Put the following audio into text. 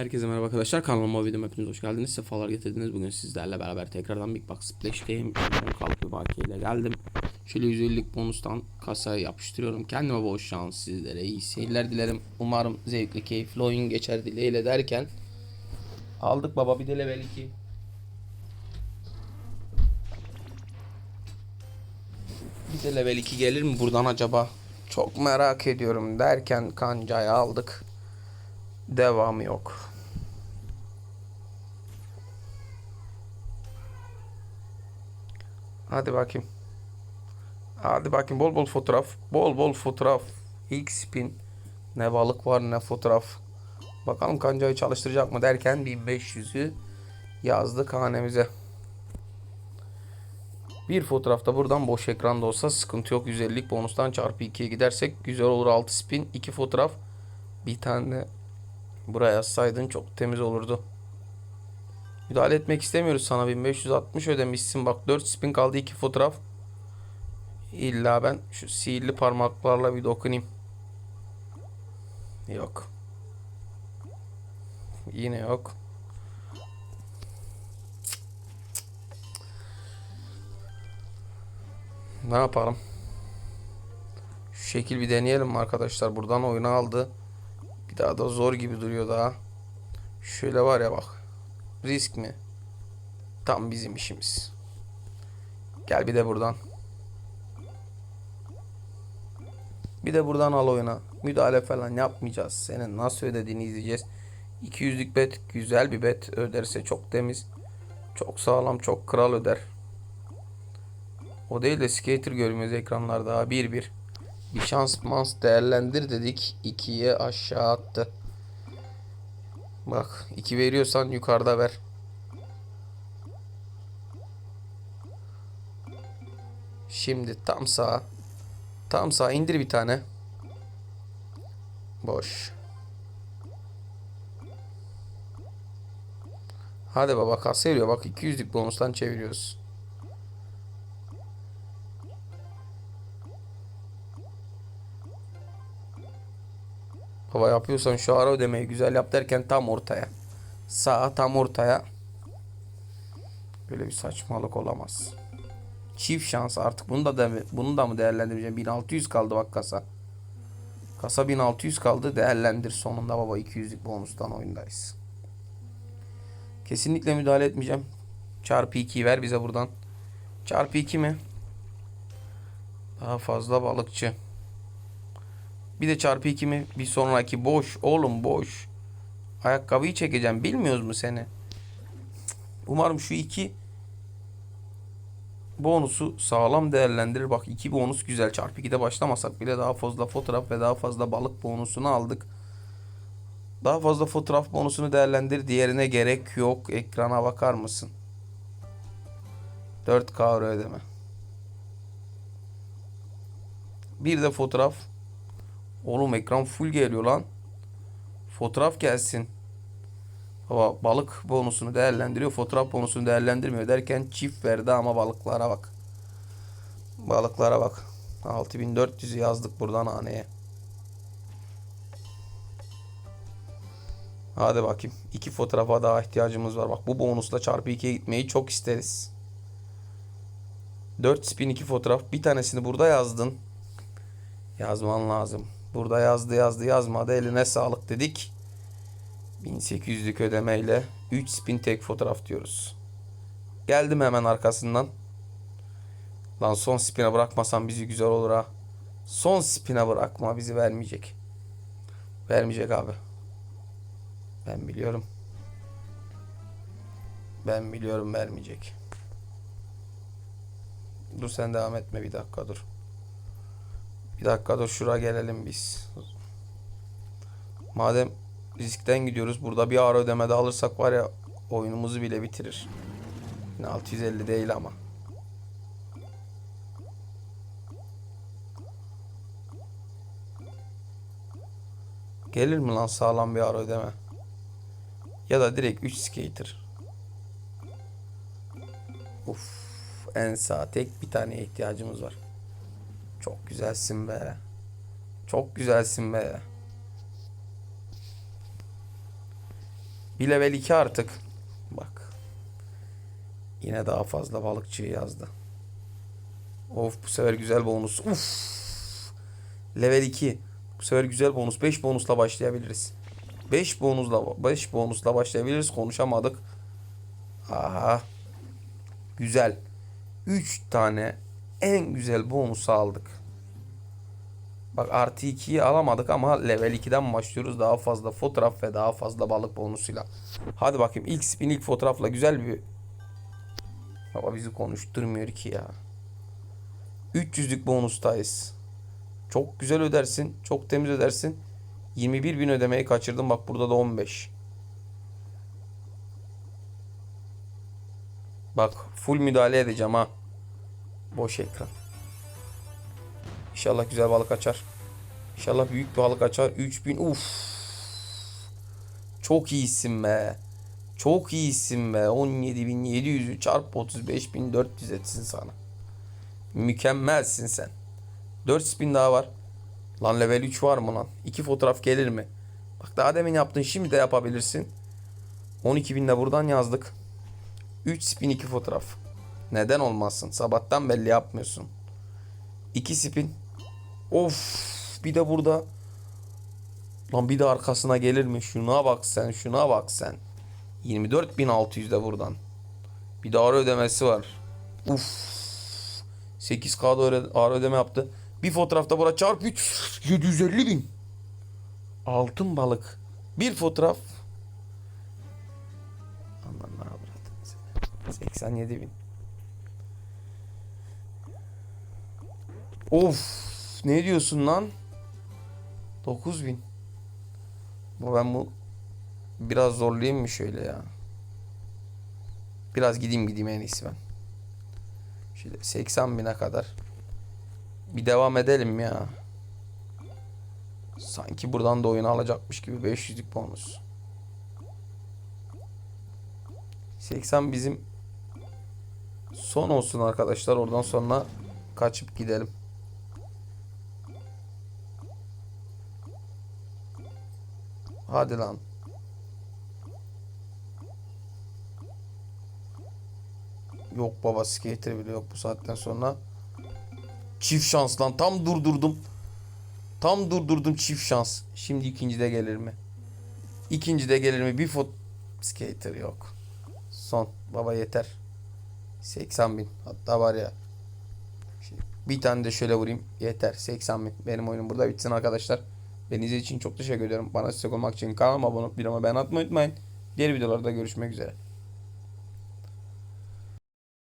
Herkese merhaba arkadaşlar. Kanalıma videoma hepiniz hoş geldiniz. Sefalar getirdiniz. Bugün sizlerle beraber tekrardan Big Box Splash'teyim. Kalk bir bakiyeyle geldim. Şöyle 150'lik bonustan kasaya yapıştırıyorum. Kendime bol şans sizlere. iyi seyirler dilerim. Umarım zevkli, keyifli oyun geçer dileğiyle derken aldık baba bir de level 2. Bir de level 2 gelir mi buradan acaba? Çok merak ediyorum derken kancayı aldık. Devamı yok. Hadi bakayım. Hadi bakayım bol bol fotoğraf. Bol bol fotoğraf. İlk spin. Ne balık var ne fotoğraf. Bakalım kancayı çalıştıracak mı derken 1500'ü yazdık hanemize. Bir fotoğrafta buradan boş ekranda olsa sıkıntı yok. 150'lik bonustan çarpı 2'ye gidersek güzel olur. 6 spin. 2 fotoğraf. Bir tane buraya yazsaydın çok temiz olurdu. Müdahale etmek istemiyoruz sana 1560 ödemişsin. Bak 4 spin kaldı 2 fotoğraf. İlla ben şu sihirli parmaklarla bir dokunayım. Yok. Yine yok. Ne yapalım? Şu şekil bir deneyelim arkadaşlar? Buradan oyunu aldı. Daha da zor gibi duruyor daha. Şöyle var ya bak. Risk mi? Tam bizim işimiz. Gel bir de buradan. Bir de buradan al oyuna. Müdahale falan yapmayacağız. Senin nasıl ödediğini izleyeceğiz. 200'lük bet güzel bir bet öderse çok temiz. Çok sağlam çok kral öder. O değil de skater görmüyoruz ekranlarda. 1-1. Bir şans mans değerlendir dedik. 2'ye aşağı attı. Bak 2 veriyorsan yukarıda ver. Şimdi tam sağa. Tam sağa indir bir tane. Boş. Hadi baba kasa veriyor. Bak 200'lük bonustan çeviriyoruz. Baba yapıyorsan şu ara ödemeyi güzel yap derken tam ortaya. Sağa tam ortaya. Böyle bir saçmalık olamaz. Çift şans artık bunu da de, bunu da mı değerlendireceğim? 1600 kaldı bak kasa. Kasa 1600 kaldı. Değerlendir sonunda baba 200'lük bonustan oyundayız. Kesinlikle müdahale etmeyeceğim. Çarpı 2'yi ver bize buradan. Çarpı 2 mi? Daha fazla balıkçı. Bir de çarpı 2 mi? Bir sonraki boş. Oğlum boş. Ayakkabıyı çekeceğim. Bilmiyoruz mu seni? Umarım şu iki bonusu sağlam değerlendirir. Bak iki bonus güzel. Çarpı 2'de başlamasak bile daha fazla fotoğraf ve daha fazla balık bonusunu aldık. Daha fazla fotoğraf bonusunu değerlendir. Diğerine gerek yok. Ekrana bakar mısın? 4K ödeme. Bir de fotoğraf. Oğlum ekran full geliyor lan. Fotoğraf gelsin. Baba balık bonusunu değerlendiriyor. Fotoğraf bonusunu değerlendirmiyor derken çift verdi ama balıklara bak. Balıklara bak. 6400 yazdık buradan haneye. Hadi bakayım. İki fotoğrafa daha ihtiyacımız var. Bak bu bonusla çarpı 2'ye gitmeyi çok isteriz. 4 spin 2 fotoğraf. Bir tanesini burada yazdın. Yazman lazım. Burada yazdı yazdı yazmadı. Eline sağlık dedik. 1800'lük ödemeyle 3 spin tek fotoğraf diyoruz. Geldim hemen arkasından. Lan son spine bırakmasan bizi güzel olur ha. Son spine bırakma bizi vermeyecek. Vermeyecek abi. Ben biliyorum. Ben biliyorum vermeyecek. Dur sen devam etme bir dakika dur. Bir dakika dur şura gelelim biz. Madem riskten gidiyoruz burada bir ara ödeme de alırsak var ya oyunumuzu bile bitirir. Yine 650 değil ama. Gelir mi lan sağlam bir ara ödeme? Ya da direkt 3 skater. Uf, en sağ tek bir tane ihtiyacımız var. Çok güzelsin be. Çok güzelsin be. Bir level 2 artık. Bak. Yine daha fazla balıkçıyı yazdı. Of bu sefer güzel bonus. Uf. Level 2. Bu sefer güzel bonus. 5 bonusla başlayabiliriz. 5 bonusla 5 bonusla başlayabiliriz. Konuşamadık. Aha. Güzel. 3 tane en güzel bonusu aldık. Bak artı 2'yi alamadık ama level 2'den başlıyoruz. Daha fazla fotoğraf ve daha fazla balık bonusuyla. Hadi bakayım ilk spin ilk fotoğrafla güzel bir... Baba bizi konuşturmuyor ki ya. 300'lük bonustayız. Çok güzel ödersin. Çok temiz ödersin. 21 bin ödemeyi kaçırdım. Bak burada da 15. Bak full müdahale edeceğim ha. Boş ekran. İnşallah güzel balık açar. İnşallah büyük balık açar. 3000 uf. Çok iyisin be. Çok iyisin be. 17.700'ü çarp 35.400 etsin sana. Mükemmelsin sen. 4 spin daha var. Lan level 3 var mı lan? 2 fotoğraf gelir mi? Bak daha demin yaptın şimdi de yapabilirsin. 12.000 de buradan yazdık. 3 spin 2 fotoğraf. Neden olmasın? Sabahtan belli yapmıyorsun. 2 spin. Of bir de burada. Lan bir de arkasına gelir mi? Şuna bak sen şuna bak sen. 24.600 de buradan. Bir de ağır ödemesi var. Uf. 8K'da öyle ağır ödeme yaptı. Bir fotoğrafta bura çarp 3. 750 bin. Altın balık. Bir fotoğraf. Avradın sen. 87 bin. Of. Ne diyorsun lan? 9 bin. Bu ben bu biraz zorlayayım mı şöyle ya? Biraz gideyim gideyim en iyisi ben. Şöyle 80 bine kadar. Bir devam edelim ya. Sanki buradan da oyunu alacakmış gibi 500'lük bonus. 80 bizim son olsun arkadaşlar. Oradan sonra kaçıp gidelim. Hadi lan. Yok baba skater bile yok bu saatten sonra. Çift şans lan tam durdurdum. Tam durdurdum çift şans. Şimdi ikincide gelir mi? İkincide gelir mi? Bir fot skater yok. Son baba yeter. 80 bin. Hatta var ya. Bir tane de şöyle vurayım. Yeter. 80 bin. Benim oyunum burada bitsin arkadaşlar. Beni için çok teşekkür ediyorum. Bana destek olmak için kanalıma abone olup bir ama ben atmayı unutmayın. Diğer videolarda görüşmek üzere.